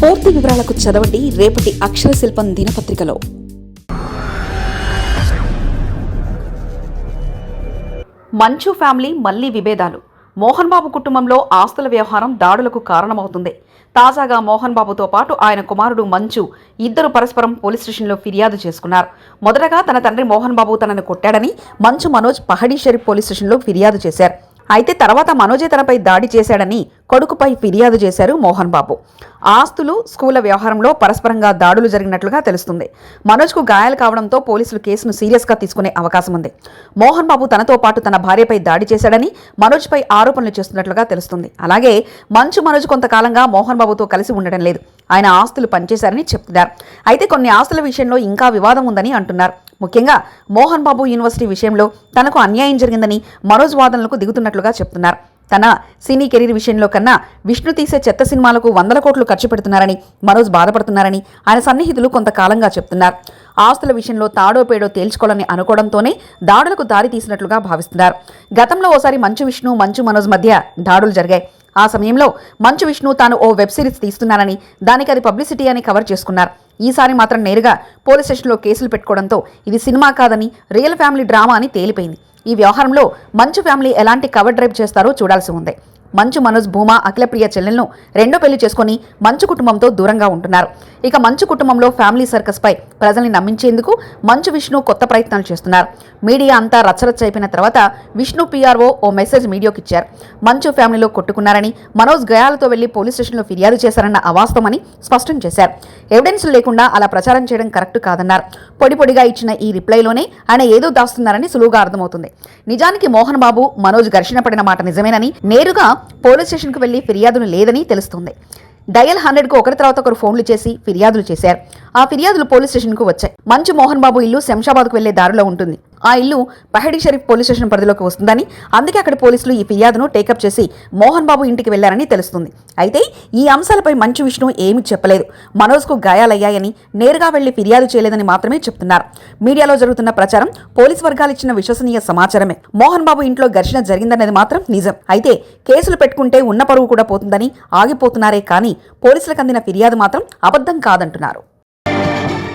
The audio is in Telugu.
పూర్తి వివరాలకు చదవండి రేపటి అక్షర శిల్పం దినపత్రికలో. మంచు ఫ్యామిలీ మళ్ళీ విభేదాలు. మోహన్ బాబు కుటుంబంలో ఆస్తుల వ్యవహారం దాడులకు కారణమవుతుంది. తాజాగా మోహన్ బాబుతో పాటు ఆయన కుమారుడు మంచు ఇద్దరు పరస్పరం పోలీస్ స్టేషన్లో ఫిర్యాదు చేసుకున్నారు. మొదటగా తన తండ్రి మోహన్ బాబు తనను కొట్టాడని మంచు మనోజ్ పహడీ షరీఫ్ పోలీస్ స్టేషన్లో ఫిర్యాదు చేశారు. అయితే తర్వాత మనోజే తనపై దాడి చేశాడని కొడుకుపై ఫిర్యాదు చేశారు మోహన్ బాబు. ఆస్తులు స్కూల వ్యవహారంలో పరస్పరంగా దాడులు జరిగినట్లుగా తెలుస్తుంది. మనోజ్కు గాయాలు కావడంతో పోలీసులు కేసును సీరియస్గా తీసుకునే అవకాశం ఉంది. మోహన్ బాబు తనతో పాటు తన భార్యపై దాడి చేశాడని మనోజ్పై ఆరోపణలు చేస్తున్నట్లుగా తెలుస్తుంది. అలాగే మంచు మనోజ్ కొంతకాలంగా మోహన్ బాబుతో కలిసి ఉండడం లేదు. ఆయన ఆస్తులు పనిచేశారని చెప్తున్నారు. అయితే కొన్ని ఆస్తుల విషయంలో ఇంకా వివాదం ఉందని అంటున్నారు. ముఖ్యంగా మోహన్ బాబు యూనివర్సిటీ విషయంలో తనకు అన్యాయం జరిగిందని మనోజ్ వాదనలకు దిగుతున్నట్లుగా చెప్తున్నారు. తన సినీ కెరీర్ విషయంలో కన్నా విష్ణు తీసే చెత్త సినిమాలకు వందల కోట్లు ఖర్చు పెడుతున్నారని మనోజ్ బాధపడుతున్నారని ఆయన సన్నిహితులు కొంతకాలంగా చెప్తున్నారు. ఆస్తుల విషయంలో తాడో పేడో తేల్చుకోవాలని అనుకోవడంతోనే దాడులకు దారి తీసినట్లుగా భావిస్తున్నారు. గతంలో ఓసారి మంచు విష్ణు మంచు మనోజ్ మధ్య దాడులు జరిగాయి. ఆ సమయంలో మంచు విష్ణు తాను ఓ వెబ్ సిరీస్ తీస్తున్నానని దానికి అది పబ్లిసిటీ అని కవర్ చేసుకున్నారు. ఈసారి మాత్రం నేరుగా పోలీస్ స్టేషన్లో కేసులు పెట్టుకోవడంతో ఇది సినిమా కాదని రియల్ ఫ్యామిలీ డ్రామా అని తేలిపోయింది. ఈ వ్యవహారంలో మంచు ఫ్యామిలీ ఎలాంటి కవర్ డ్రైవ్ చేస్తారో చూడాల్సి ఉంది. మంచు మనోజ్ భూమా అఖిలప్రియ చెల్లెలను రెండో పెళ్ళి చేసుకుని మంచు కుటుంబంతో దూరంగా ఉంటున్నారు. ఇక మంచు కుటుంబంలో ఫ్యామిలీ సర్కస్పై ప్రజల్ని నమ్మించేందుకు మంచు విష్ణు కొత్త ప్రయత్నాలు చేస్తున్నారు. మీడియా అంతా రచ్చరచ్చ అయిపోయిన తర్వాత విష్ణు పీఆర్ఓ ఓ మెసేజ్ మీడియాకి ఇచ్చారు. మంచు ఫ్యామిలీలో కొట్టుకున్నారని మనోజ్ గయాలతో వెళ్ళి పోలీస్ స్టేషన్లో ఫిర్యాదు చేశారన్న అవాస్తవమని స్పష్టం చేశారు. ఎవిడెన్స్ లేకుండా అలా ప్రచారం చేయడం కరెక్ట్ కాదన్నారు. పొడి పొడిగా ఇచ్చిన ఈ రిప్లైలోనే ఆయన ఏదో దాస్తున్నారని సులువుగా అర్థమవుతుంది. నిజానికి మోహన్ బాబు మనోజ్ ఘర్షణ పడిన మాట నిజమేనని నేరుగా పోలీస్ స్టేషన్కు వెళ్ళి ఫిర్యాదులు లేదని తెలుస్తుంది. డయల్ హండ్రెడ్కు ఒకరి తర్వాత ఒకరు ఫోన్లు చేసి ఫిర్యాదులు చేశారు. ఆ ఫిర్యాదులు పోలీస్ స్టేషన్కు వచ్చాయి. మంచు మోహన్ బాబు ఇల్లు శంషాబాద్కు వెళ్ళే దారిలో ఉంటుంది. ఆ ఇల్లు పహడి షరీఫ్ పోలీస్ స్టేషన్ పరిధిలోకి వస్తుందని అందుకే అక్కడ పోలీసులు ఈ ఫిర్యాదును టేకప్ చేసి మోహన్ బాబు ఇంటికి వెళ్ళారని తెలుస్తుంది. అయితే ఈ అంశాలపై మంచు విష్ణు ఏమీ చెప్పలేదు. మనోజ్కు గాయాలయ్యాయని నేరుగా వెళ్ళి ఫిర్యాదు చేయలేదని మాత్రమే చెప్తున్నారు. మీడియాలో జరుగుతున్న ప్రచారం పోలీస్ వర్గాలు ఇచ్చిన విశ్వసనీయ సమాచారమే. మోహన్ బాబు ఇంట్లో ఘర్షణ జరిగిందనేది మాత్రం నిజం. అయితే కేసులు పెట్టుకుంటే ఉన్న పరువు కూడా పోతుందని ఆగిపోతున్నారే కానీ పోలీసులకు అందిన ఫిర్యాదు మాత్రం అబద్ధం కాదంటున్నారు.